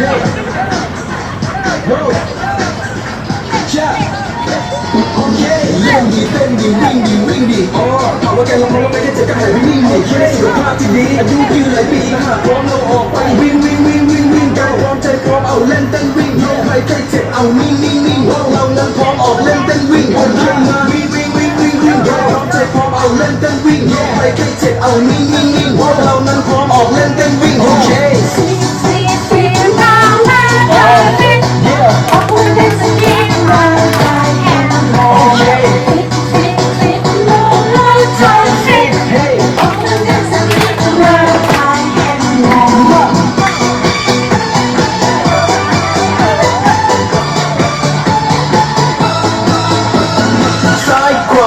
โอเคเล่นดีเต้นดีวิ่งดีวิ่งดีอ๋ถามว่าแกลงมาแล้วไปแค่จ็กระหายมินิมิดไตุภาพที่ดีอายุยืนหลายปีหากพร้อมเราออกไปวิ่งวิ่งวิ่งวิ่งวิ่งกายพร้อมใจพร้อมเอาเล่นเต้นวิ่งโรคไข้เจ็เอาหนี้อนั้นกนเต้พวกเราเรานั้น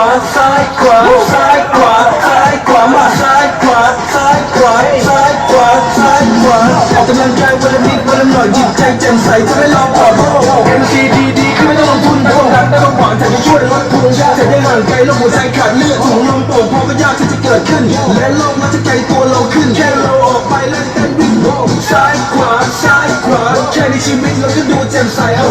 าซ้ายขวาซ้ายขวาซ้ายขวามาซ้ายขวาซ้ายขวาซ้ายขวาซ้ายขวาออกกำลังกายวันละนิดวันละหน่อยจิตใจแจ่มใสจะไม่ลอดเอโทษ MC ดีดีคือไม่ต้องลงทุนแต่ต้องรักแต่ต้องหวังแต่จะช่วยลดทุนแต่ได้ห่างไกลโลกหัวใจขาดเลือดถุงลมป่งพอก็ยากที่จะเกิดขึ้น และโลกมันจะไกลตัวเราขึ้นแค่เราออกไปและวเต้นวิ่งซ้ายขวาซ้ายขวาแค่ในชีวิตเราก็ดูแจ่มใสเอา